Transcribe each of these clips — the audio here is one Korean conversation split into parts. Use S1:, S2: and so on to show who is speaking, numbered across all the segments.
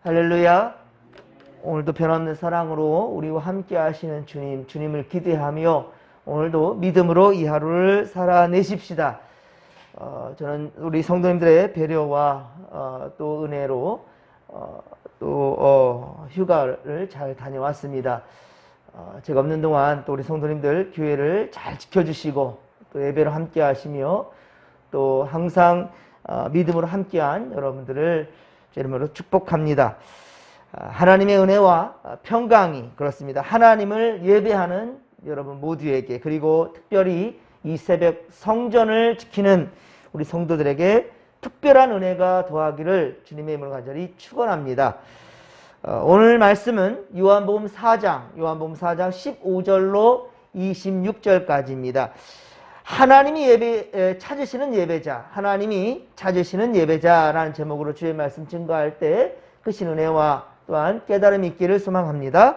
S1: 할렐루야. 오늘도 변함없는 사랑으로 우리와 함께 하시는 주님, 주님을 기대하며 오늘도 믿음으로 이 하루를 살아내십시다. 어, 저는 우리 성도님들의 배려와 어, 또 은혜로 어, 또 어, 휴가를 잘 다녀왔습니다. 어, 제가 없는 동안 또 우리 성도님들 교회를 잘 지켜주시고 또 예배를 함께 하시며 또 항상 어, 믿음으로 함께한 여러분들을 제 이름으로 축복합니다. 아, 하나님의 은혜와 평강이 그렇습니다. 하나님을 예배하는 여러분 모두에게 그리고 특별히 이 새벽 성전을 지키는 우리 성도들에게 특별한 은혜가 더하기를 주님의 이름으로 간절히 축원합니다. 어, 오늘 말씀은 요한복음 4장, 요한복음 4장 15절로 26절까지입니다. 하나님이 예배 에, 찾으시는 예배자, 하나님이 찾으시는 예배자라는 제목으로 주의 말씀 증거할 때 크신 은혜와 또한 깨달음이 있기를 소망합니다.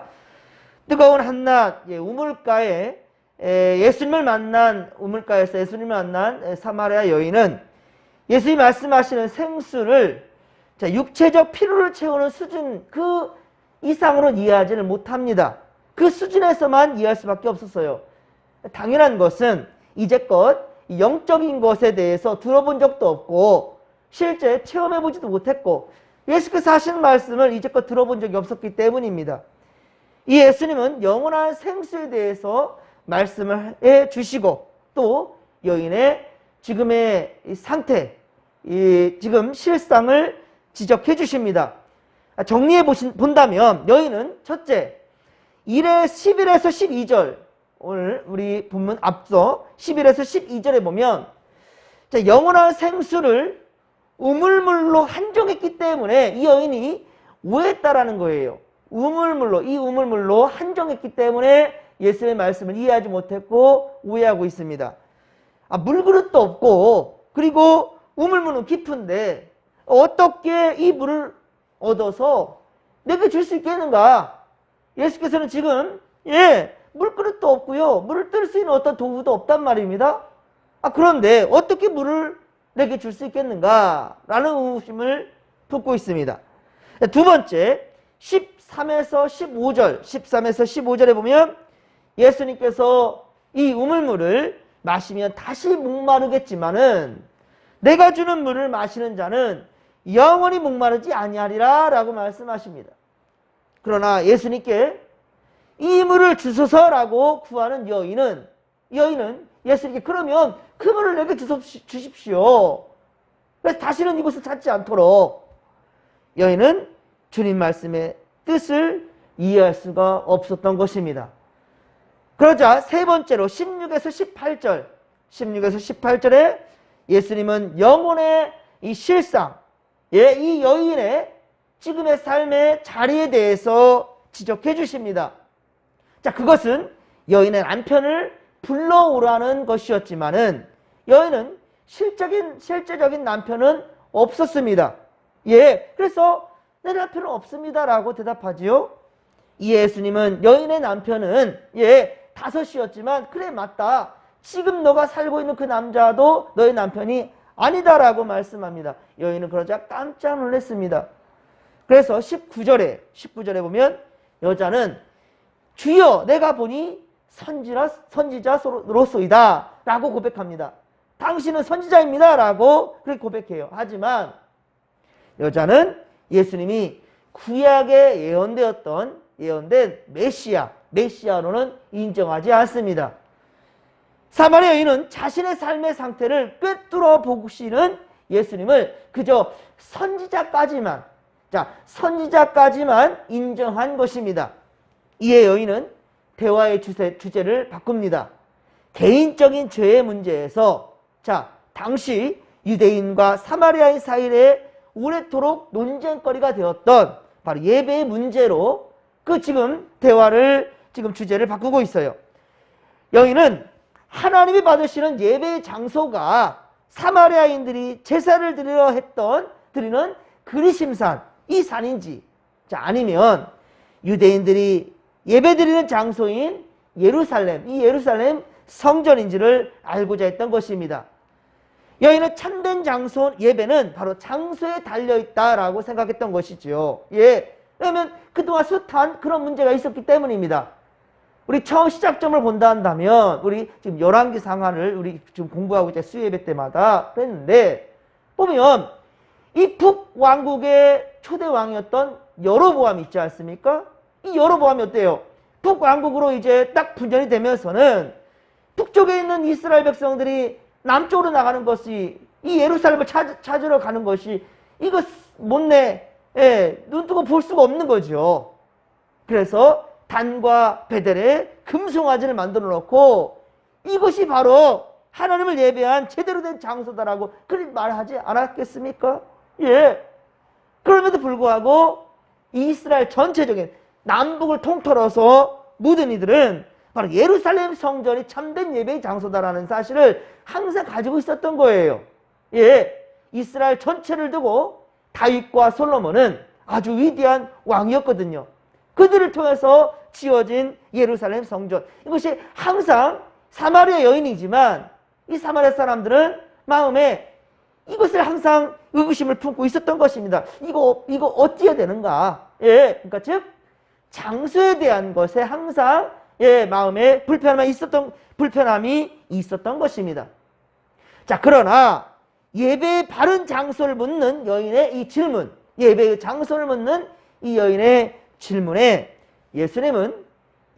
S1: 뜨거운 한낮 예, 우물가에 에, 예수님을 만난 우물가에서 예수님을 만난 에, 사마리아 여인은 예수님이 말씀하시는 생수를 자, 육체적 필요를 채우는 수준 그 이상으로는 이해하지를 못합니다. 그 수준에서만 이해할 수밖에 없었어요. 당연한 것은 이제껏 영적인 것에 대해서 들어본 적도 없고 실제 체험해 보지도 못했고 예수께서 하신 말씀을 이제껏 들어본 적이 없었기 때문입니다. 이 예수님은 영원한 생수에 대해서 말씀을 해 주시고 또 여인의 지금의 이 상태, 이 지금 실상을 지적해 주십니다. 정리해 본다면 여인은 첫째, 1의 11에서 12절 오늘 우리 본문 앞서 11에서 12절에 보면 자, 영원한 생수를 우물물로 한정했기 때문에 이 여인이 오해했다라는 거예요. 우물물로 이 우물물로 한정했기 때문에 예수의 말씀을 이해하지 못했고 오해하고 있습니다. 아, 물그릇도 없고 그리고 우물물은 깊은데 어떻게 이 물을 얻어서 내게 줄 수 있겠는가? 예수께서는 지금 예 물그릇도 없고요 물을 뜰 수 있는 어떤 도구도 없단 말입니다. 아 그런데 어떻게 물을 내게 줄 수 있겠는가? 라는 의심을 품고 있습니다. 두 번째 13에서 15절 13에서 15절에 보면 예수님께서 이 우물물을 마시면 다시 목마르겠지만은 내가 주는 물을 마시는 자는 영원히 목마르지 아니하리라 라고 말씀하십니다. 그러나 예수님께 이 물을 주소서라고 구하는 여인은 여인은 예수님께 그러면 그 물을 내게 주십시오. 그래서 다시는 이곳을 찾지 않도록 여인은 주님 말씀의 뜻을 이해할 수가 없었던 것입니다. 그러자 세 번째로 16에서 18절 16에서 18절에 예수님은 영혼의 이 실상 예, 이 여인의 지금의 삶의 자리에 대해서 지적해 주십니다. 자, 그것은 여인의 남편을 불러오라는 것이었지만은 여인은 실적인, 실제적인 남편은 없었습니다. 예, 그래서 내 남편은 없습니다라고 대답하지요. 이 예수님은 여인의 남편은 예, 다섯이었지만 그래 맞다. 지금 너가 살고 있는 그 남자도 너의 남편이 아니다라고 말씀합니다. 여인은 그러자 깜짝 놀랐습니다. 그래서 19절에 19절에 보면 여자는 주여 내가 보니 선지라 선지자로소이다 라고 고백합니다. 당신은 선지자입니다 라고 그렇게 고백해요. 하지만 여자는 예수님이 구약에 예언되었던 예언된 메시아 메시아로는 인정하지 않습니다. 사마리아 여인은 자신의 삶의 상태를 꿰뚫어 보시는 예수님을 그저 선지자까지만 자 선지자까지만 인정한 것입니다. 이에 여인은 대화의 주제, 주제를 바꿉니다. 개인적인 죄의 문제에서 자 당시 유대인과 사마리아인 사이에 오래도록 논쟁거리가 되었던 바로 예배의 문제로 그 지금 대화를 지금 주제를 바꾸고 있어요. 여인은 하나님이 받으시는 예배의 장소가 사마리아인들이 제사를 드리려 했던 드리는 그리심산 이 산인지 자 아니면 유대인들이 예배드리는 장소인 예루살렘 이 예루살렘 성전인지를 알고자 했던 것입니다. 여인은 참된 장소 예배는 바로 장소에 달려 있다라고 생각했던 것이지요. 예. 왜냐하면 그동안 숱한 그런 문제가 있었기 때문입니다. 우리 처음 시작점을 본다 한다면 우리 지금 열왕기 상한을 우리 지금 공부하고 있자 수예배 때마다 그랬는데 보면 이 북 왕국의 초대 왕이었던 여로보암 있지 않습니까? 이 여로보암이 어때요? 북왕국으로 이제 딱 분전이 되면서는 북쪽에 있는 이스라엘 백성들이 남쪽으로 나가는 것이 이 예루살렘을 찾, 찾으러 가는 것이 이거 못내 예, 눈 뜨고 볼 수가 없는 거죠. 그래서 단과 베델에 금송아지를 만들어 놓고 이것이 바로 하나님을 예배한 제대로 된 장소다라고 그리 말하지 않았겠습니까? 예. 그럼에도 불구하고 이스라엘 전체적인 남북을 통틀어서 모든 이들은 바로 예루살렘 성전이 참된 예배의 장소다라는 사실을 항상 가지고 있었던 거예요. 예. 이스라엘 전체를 두고 다윗과 솔로몬은 아주 위대한 왕이었거든요. 그들을 통해서 지어진 예루살렘 성전. 이것이 항상 사마리아 여인이지만 이 사마리아 사람들은 마음에 이것을 항상 의구심을 품고 있었던 것입니다. 이거 이거 어찌해야 되는가? 예, 그러니까 즉 장소에 대한 것에 항상 예 마음에 불편함이 있었던 불편함이 있었던 것입니다. 자 그러나 예배의 바른 장소를 묻는 여인의 이 질문, 예배의 장소를 묻는 이 여인의 질문에 예수님은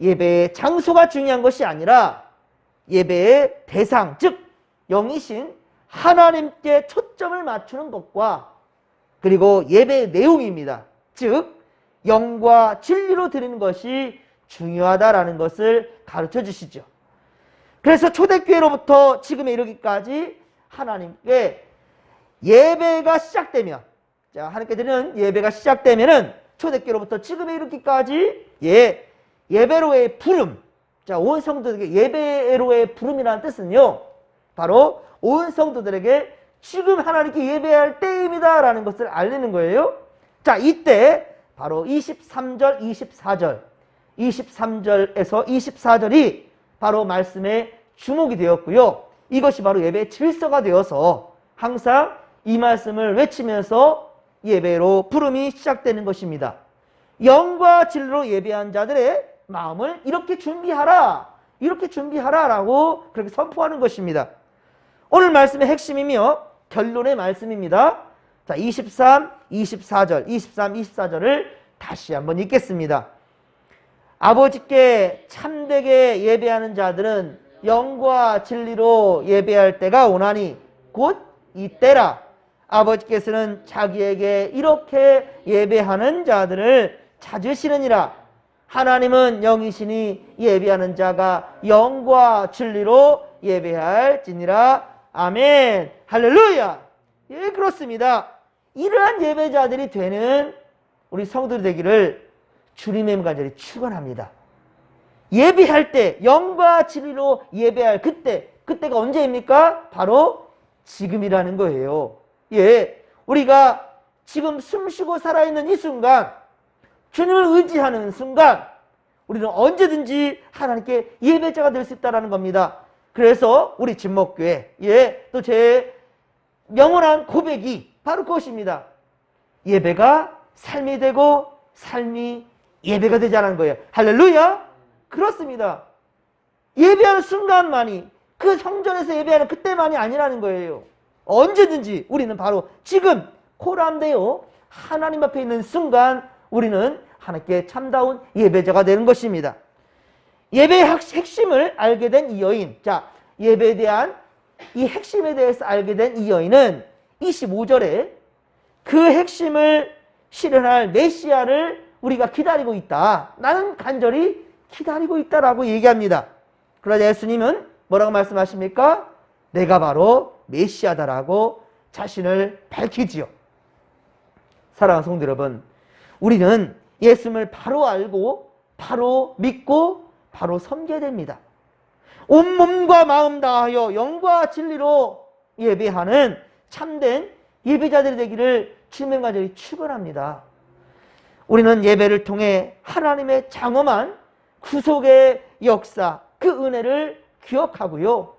S1: 예배의 장소가 중요한 것이 아니라 예배의 대상, 즉 영이신 하나님께 초점을 맞추는 것과 그리고 예배의 내용입니다. 즉 영과 진리로 드리는 것이 중요하다라는 것을 가르쳐 주시죠. 그래서 초대교회로부터 지금에 이르기까지 하나님께 예배가 시작되면 자 하나님께 드리는 예배가 시작되면은 초대교로부터 지금에 이르기까지 예 예배로의 부름 자 온 성도들에게 예배로의 부름이라는 뜻은요 바로 온 성도들에게 지금 하나님께 예배할 때입니다라는 것을 알리는 거예요. 자 이때 바로 23절 24절 23절에서 24절이 바로 말씀의 주목이 되었고요. 이것이 바로 예배의 질서가 되어서 항상 이 말씀을 외치면서 예배로 부름이 시작되는 것입니다. 영과 진리로 예배한 자들의 마음을 이렇게 준비하라. 이렇게 준비하라라고 그렇게 선포하는 것입니다. 오늘 말씀의 핵심이며 결론의 말씀입니다. 자, 23, 24절, 23, 24절을 다시 한번 읽겠습니다. 아버지께 참되게 예배하는 자들은 영과 진리로 예배할 때가 오나니 곧 이때라. 아버지께서는 자기에게 이렇게 예배하는 자들을 찾으시느니라. 하나님은 영이시니 예배하는 자가 영과 진리로 예배할지니라. 아멘. 할렐루야. 예, 그렇습니다. 이러한 예배자들이 되는 우리 성도들이 되기를 주님의 간절히 축원합니다. 예배할 때 영과 진리로 예배할 그때 그때가 언제입니까? 바로 지금이라는 거예요. 예. 우리가 지금 숨쉬고 살아있는 이 순간 주님을 의지하는 순간 우리는 언제든지 하나님께 예배자가 될 수 있다는 겁니다. 그래서 우리 진목교회 예, 또 제 명언한 고백이 바로 그것입니다. 예배가 삶이 되고 삶이 예배가 되자는 거예요. 할렐루야! 그렇습니다. 예배하는 순간만이 그 성전에서 예배하는 그때만이 아니라는 거예요. 언제든지 우리는 바로 지금 코람되어 하나님 앞에 있는 순간 우리는 하나님께 참다운 예배자가 되는 것입니다. 예배의 핵심을 알게 된 이 여인. 자, 예배에 대한 이 핵심에 대해서 알게 된 이 여인은 25절에 그 핵심을 실현할 메시아를 우리가 기다리고 있다. 나는 간절히 기다리고 있다라고 얘기합니다. 그러자 예수님은 뭐라고 말씀하십니까? 내가 바로 메시아다라고 자신을 밝히지요. 사랑하는 성도 여러분, 우리는 예수님을 바로 알고 바로 믿고 바로 섬겨야 됩니다. 온 몸과 마음 다하여 영과 진리로 예배하는 참된 예배자들이 되기를 간절히 축원합니다. 우리는 예배를 통해 하나님의 장엄한 구속의 역사, 그 은혜를 기억하고요.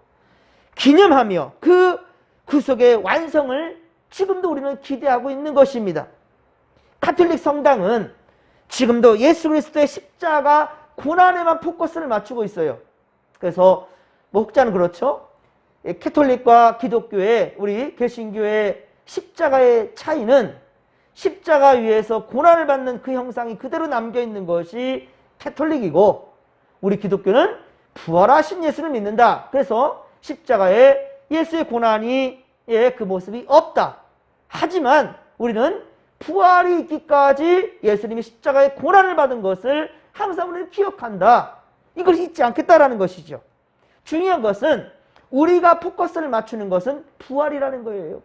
S1: 기념하며 그 구속의 완성을 지금도 우리는 기대하고 있는 것입니다. 카톨릭 성당은 지금도 예수 그리스도의 십자가 고난에만 포커스를 맞추고 있어요. 그래서 뭐 혹자는 그렇죠. 예, 캐톨릭과 기독교의 우리 개신교의 십자가의 차이는 십자가 위에서 고난을 받는 그 형상이 그대로 남겨 있는 것이 캐톨릭이고 우리 기독교는 부활하신 예수를 믿는다. 그래서 십자가에 예수의 고난이 예, 그 모습이 없다. 하지만 우리는 부활이 있기까지 예수님이 십자가의 고난을 받은 것을 항상 우리는 기억한다. 이걸 잊지 않겠다라는 것이죠. 중요한 것은 우리가 포커스를 맞추는 것은 부활이라는 거예요.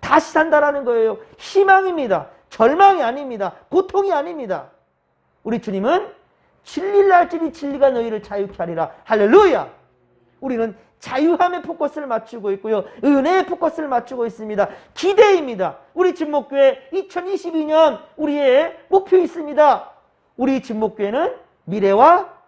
S1: 다시 산다라는 거예요. 희망입니다. 절망이 아닙니다. 고통이 아닙니다. 우리 주님은 진리를 날지니 진리가 너희를 자유케 하리라. 할렐루야. 우리는 자유함에 포커스를 맞추고 있고요. 은혜에 포커스를 맞추고 있습니다. 기대입니다. 우리 진목교회 2022년 우리의 목표 있습니다. 우리 진목교회는 미래와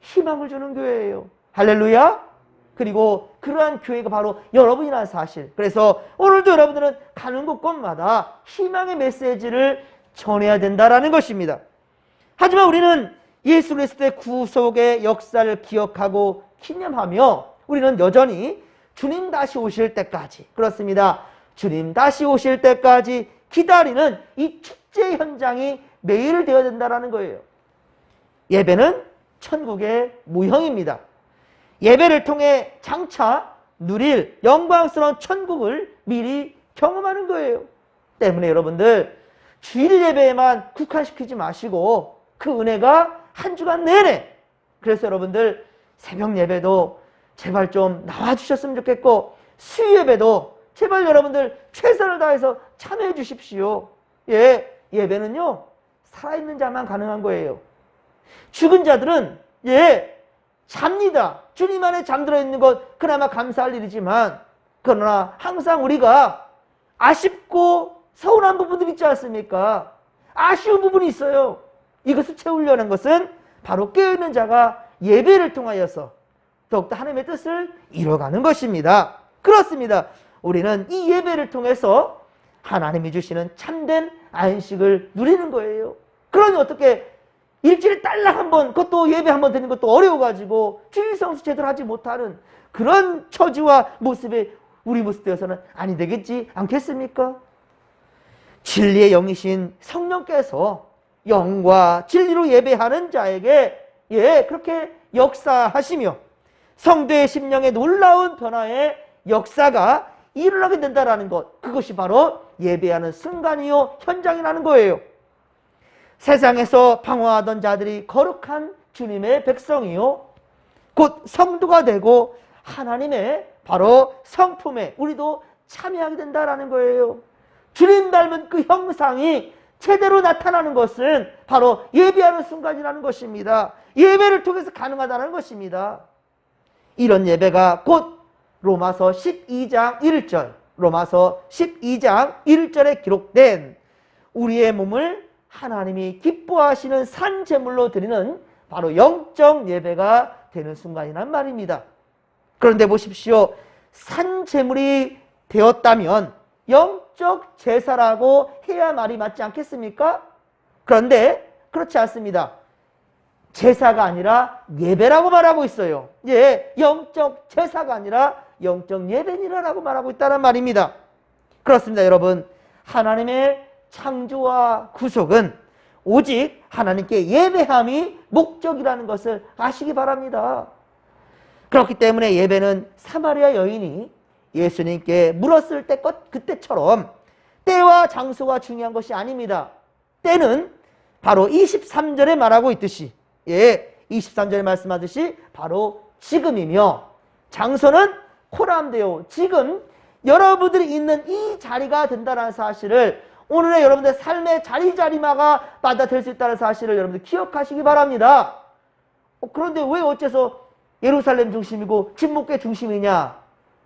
S1: 희망을 주는 교회예요. 할렐루야. 그리고 그러한 교회가 바로 여러분이라는 사실. 그래서 오늘도 여러분들은 가는 곳곳마다 희망의 메시지를 전해야 된다라는 것입니다. 하지만 우리는 예수 그리스도의 구속의 역사를 기억하고 기념하며 우리는 여전히 주님 다시 오실 때까지 그렇습니다. 주님 다시 오실 때까지 기다리는 이 축제 현장이 매일 되어야 된다라는 거예요. 예배는 천국의 무형입니다. 예배를 통해 장차 누릴 영광스러운 천국을 미리 경험하는 거예요. 때문에 여러분들 주일 예배에만 국한시키지 마시고 그 은혜가 한 주간 내내 그래서 여러분들 새벽 예배도 제발 좀 나와주셨으면 좋겠고 수요 예배도 제발 여러분들 최선을 다해서 참여해 주십시오. 예, 예배는요 살아있는 자만 가능한 거예요. 죽은 자들은 예 잡니다. 주님 안에 잠들어 있는 것 그나마 감사할 일이지만 그러나 항상 우리가 아쉽고 서운한 부분들이 있지 않습니까? 아쉬운 부분이 있어요. 이것을 채우려는 것은 바로 깨어있는 자가 예배를 통하여서 더욱더 하나님의 뜻을 이뤄가는 것입니다. 그렇습니다. 우리는 이 예배를 통해서 하나님이 주시는 참된 안식을 누리는 거예요. 그러니 어떻게 일주일에 딸랑 한 번, 그것도 예배 한 번 드리는 것도 어려워가지고 주일성수 제대로 하지 못하는 그런 처지와 모습에 우리 모습 되어서는 아니 되겠지 않겠습니까? 진리의 영이신 성령께서 영과 진리로 예배하는 자에게 예 그렇게 역사하시며 성도의 심령에 놀라운 변화의 역사가 일어나게 된다라는 것 그것이 바로 예배하는 순간이요 현장이라는 거예요. 세상에서 방황하던 자들이 거룩한 주님의 백성이요 곧 성도가 되고 하나님의 바로 성품에 우리도 참여하게 된다라는 거예요. 주님 닮은 그 형상이 제대로 나타나는 것은 바로 예배하는 순간이라는 것입니다. 예배를 통해서 가능하다는 것입니다. 이런 예배가 곧 로마서 12장 1절, 로마서 12장 1절에 기록된 우리의 몸을 하나님이 기뻐하시는 산 제물로 드리는 바로 영적 예배가 되는 순간이란 말입니다. 그런데 보십시오. 산 제물이 되었다면 영적 제사라고 해야 말이 맞지 않겠습니까? 그런데 그렇지 않습니다. 제사가 아니라 예배라고 말하고 있어요. 예, 영적 제사가 아니라 영적 예배니라라고 말하고 있다는 말입니다. 그렇습니다, 여러분. 하나님의 창조와 구속은 오직 하나님께 예배함이 목적이라는 것을 아시기 바랍니다. 그렇기 때문에 예배는 사마리아 여인이 예수님께 물었을 때것 그때처럼 때와 장소가 중요한 것이 아닙니다. 때는 바로 23절에 말하고 있듯이 예, 23절에 말씀하듯이 바로 지금이며 장소는 코람데요. 지금 여러분들이 있는 이 자리가 된다는 사실을 오늘의 여러분들 삶의 자리자리마가 받아들일 수 있다는 사실을 여러분들 기억하시기 바랍니다. 어, 그런데 왜 어째서 예루살렘 중심이고 진목교회 중심이냐?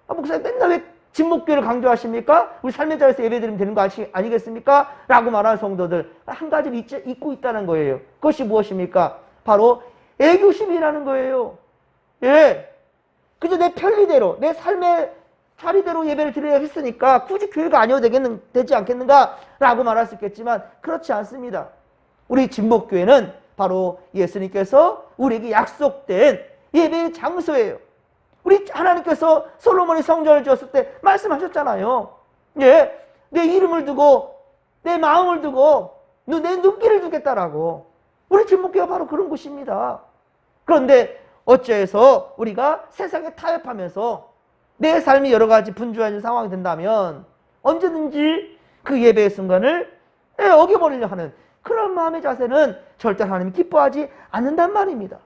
S1: 아, 목사님 맨날 왜 진목교회를 강조하십니까? 우리 삶의 자리에서 예배드리면 되는 거 아시, 아니겠습니까? 라고 말하는 성도들 한 가지를 잊, 잊고 있다는 거예요. 그것이 무엇입니까? 바로 애교심이라는 거예요. 예. 그저 내 편리대로 내 삶의 자리대로 예배를 드려야 했으니까 굳이 교회가 아니어도 되겠는, 되지 않겠는가라고 말할 수 있겠지만 그렇지 않습니다. 우리 진목교회는 바로 예수님께서 우리에게 약속된 예배의 장소예요. 우리 하나님께서 솔로몬이 성전을 지었을 때 말씀하셨잖아요. 예, 내 이름을 두고 내 마음을 두고 너내 눈길을 두겠다라고. 우리 진목교회가 바로 그런 곳입니다. 그런데 어째서 우리가 세상에 타협하면서 내 삶이 여러 가지 분주해진 상황이 된다면 언제든지 그 예배의 순간을 예, 어겨버리려 하는 그런 마음의 자세는 절대 하나님 기뻐하지 않는단 말입니다.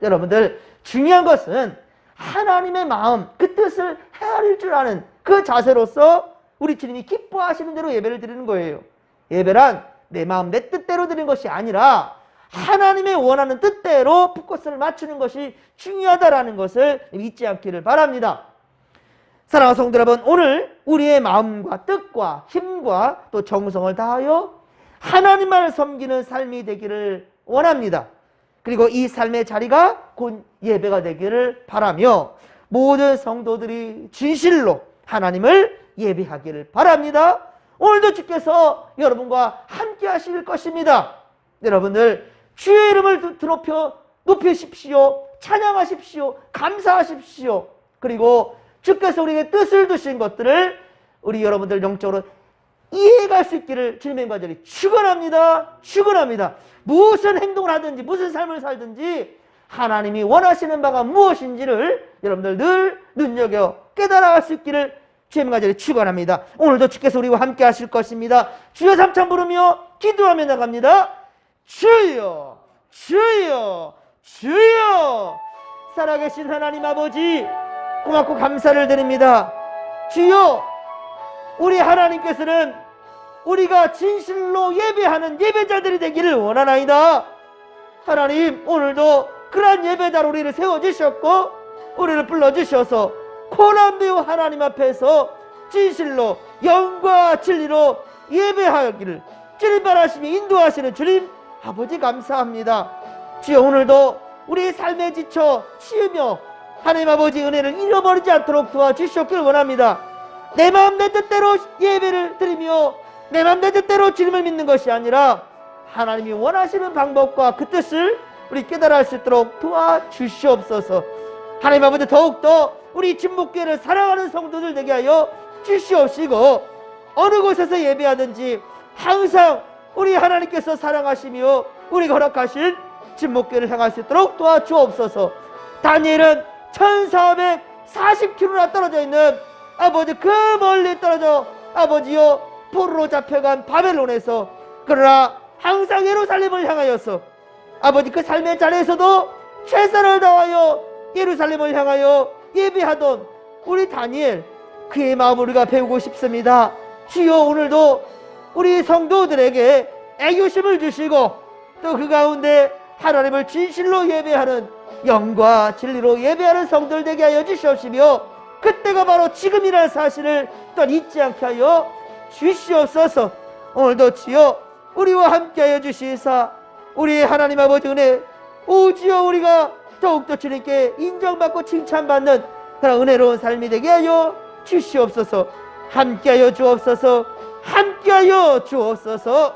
S1: 여러분들 중요한 것은 하나님의 마음, 그 뜻을 헤아릴 줄 아는 그 자세로서 우리 주님이 기뻐하시는 대로 예배를 드리는 거예요. 예배란 내 마음, 내 뜻대로 드리는 것이 아니라 하나님의 원하는 뜻대로 풋꽃을 맞추는 것이 중요하다라는 것을 잊지 않기를 바랍니다. 사랑하는 성도 여러분, 오늘 우리의 마음과 뜻과 힘과 또 정성을 다하여 하나님만을 섬기는 삶이 되기를 원합니다. 그리고 이 삶의 자리가 곧 예배가 되기를 바라며 모든 성도들이 진실로 하나님을 예배하기를 바랍니다. 오늘도 주께서 여러분과 함께 하실 것입니다. 여러분들 주의 이름을 드높여 높이십시오. 찬양하십시오. 감사하십시오. 그리고 주께서 우리에게 뜻을 두신 것들을 우리 여러분들 영적으로 이해갈 수 있기를 주님의 간절히 축원합니다. 축원합니다. 무슨 행동을 하든지 무슨 삶을 살든지 하나님이 원하시는 바가 무엇인지를 여러분들 늘 눈여겨 깨달아갈 수 있기를 주님의 간절히 축원합니다. 오늘도 주께서 우리와 함께 하실 것입니다. 주여 삼창 부르며 기도하며 나갑니다. 주여 주여 주여 살아계신 하나님 아버지 고맙고 감사를 드립니다. 주여 우리 하나님께서는 우리가 진실로 예배하는 예배자들이 되기를 원하나이다. 하나님 오늘도 그러한 예배자로 우리를 세워주셨고 우리를 불러주셔서 코난배우 하나님 앞에서 진실로 영과 진리로 예배하기를 주님 바라시며 인도하시는 주님 아버지 감사합니다. 주여 오늘도 우리 삶에 지쳐 치으며 하나님 아버지 은혜를 잃어버리지 않도록 도와주시옵기를 원합니다. 내 마음 내 뜻대로 예배를 드리며 내 마음 내 뜻대로 주님을 믿는 것이 아니라 하나님이 원하시는 방법과 그 뜻을 우리 깨달을 수 있도록 도와주시옵소서. 하나님 아버지 더욱더 우리 진목교회를 사랑하는 성도들 되게 하여 주시옵시고 어느 곳에서 예배하든지 항상 우리 하나님께서 사랑하시며 우리가 허락하신 진목교회를 향할 수 있도록 도와주옵소서. 다니엘은 1440km나 떨어져 있는 아버지 그 멀리 떨어져 아버지요 포로로 잡혀간 바벨론에서 그러나 항상 예루살렘을 향하여서 아버지 그 삶의 자리에서도 최선을 다하여 예루살렘을 향하여 예배하던 우리 다니엘 그의 마음을 우리가 배우고 싶습니다. 주여 오늘도 우리 성도들에게 애교심을 주시고 또 그 가운데 하나님을 진실로 예배하는 영과 진리로 예배하는 성들 되게 하여 주시옵시며 그때가 바로 지금이라는 사실을 또 잊지 않게 하여 주시옵소서. 오늘도 주여 우리와 함께 하여 주시사 우리의 하나님 아버지 은혜 오지여 우리가 더욱더 주님께 인정받고 칭찬받는 그런 은혜로운 삶이 되게 하여 주시옵소서. 함께 하여 주옵소서. 함께 하여 주옵소서